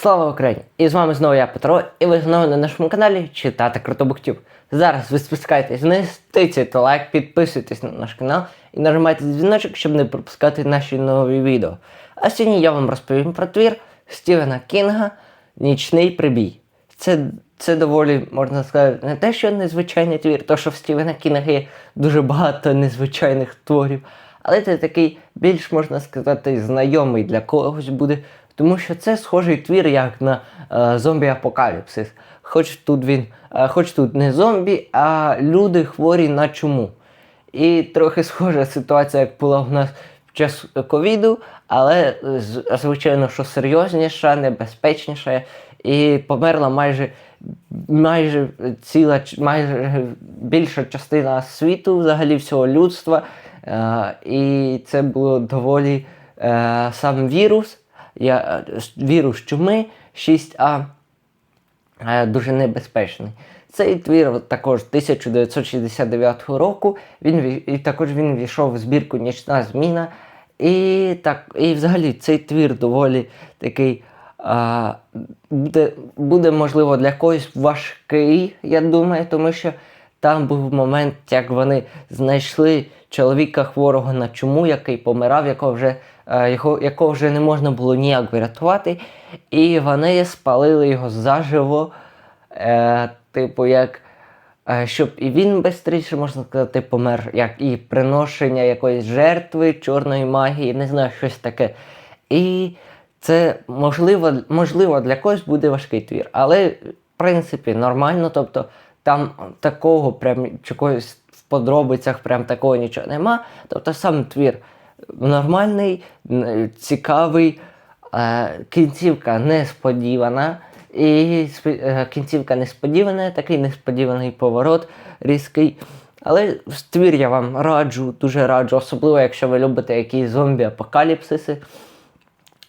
Слава Україні! І з вами знову я Петро, і ви знову на нашому каналі Читати Крутобуктюб. Зараз ви спускаєтесь вниз, тицяйте лайк, підписуйтесь на наш канал і нажимайте дзвіночок, щоб не пропускати наші нові відео. А сьогодні я вам розповім про твір Стівена Кінга Нічний прибій. Це, це доволі, можна сказати, не те, що незвичайний твір, то що в Стівена Кінга є дуже багато незвичайних творів, але це такий більш, можна сказати, знайомий для когось буде, тому що це схожий твір як на е, зомбі-апокаліпсис. Хоч тут він, е, хоч тут не зомбі, а люди хворі на чуму. І трохи схожа ситуація, як була у нас під час ковіду, але е, звичайно, що серйозніша, небезпечніша, і померла майже, майже ціла, майже більша частина світу, взагалі всього людства. Е, і це було доволі е, сам вірус, я, е, вірус чуми 6А е, дуже небезпечний. Цей твір також 1969 року. Він і також він війшов в збірку Нічна зміна. І так, і взагалі цей твір доволі такий а, буде, буде, можливо, для когось важкий, я думаю, тому що там був момент, як вони знайшли чоловіка хворого на чуму, який помирав, якого вже, е, його, якого вже не можна було ніяк врятувати. І вони спалили його заживо, е, типу, як. е, Щоб і він швидше, можна сказати, помер, як і приношення якоїсь жертви, чорної магії, не знаю, щось таке. І це можливо, можливо для когось буде важкий твір, але в принципі нормально. Тобто там такого прям чогось в подробицях, прям такого нічого нема. Тобто сам твір нормальний, цікавий, е, кінцівка несподівана. І е, кінцівка несподівана, такий несподіваний поворот різкий. Але твір я вам раджу, дуже раджу, особливо якщо ви любите якісь зомбі-апокаліпсиси.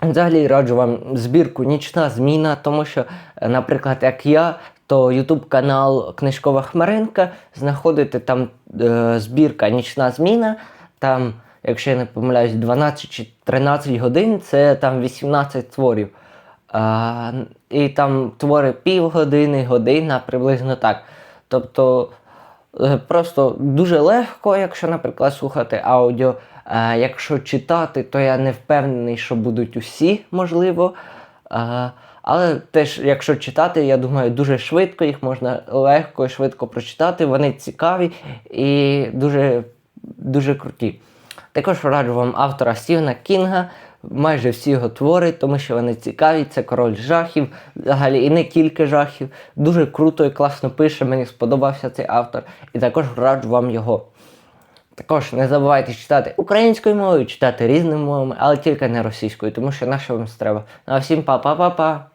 Взагалі раджу вам збірку Нічна зміна, тому що, е, наприклад, як я, то YouTube канал Книжкова Хмаринка, знаходите там е, збірка Нічна зміна. Там, якщо я не помиляюсь, 12 чи 13 годин, це там 18 творів. А, і там твори півгодини, година, приблизно так. Тобто е, просто дуже легко, якщо, наприклад, слухати аудіо. А якщо читати, то я не впевнений, що будуть усі, можливо. А, але теж, якщо читати, я думаю, дуже швидко, їх можна легко і швидко прочитати. Вони цікаві і дуже, дуже круті. Також раджу вам автора Стівена Кінга, майже всі його твори, тому що вони цікаві. Це король жахів, взагалі і не тільки жахів. Дуже круто і класно пише. Мені сподобався цей автор. І також раджу вам його. Також не забувайте читати українською мовою, читати різними мовами, але тільки не російською, тому що наша вам треба. Ну а всім па-па-па-па!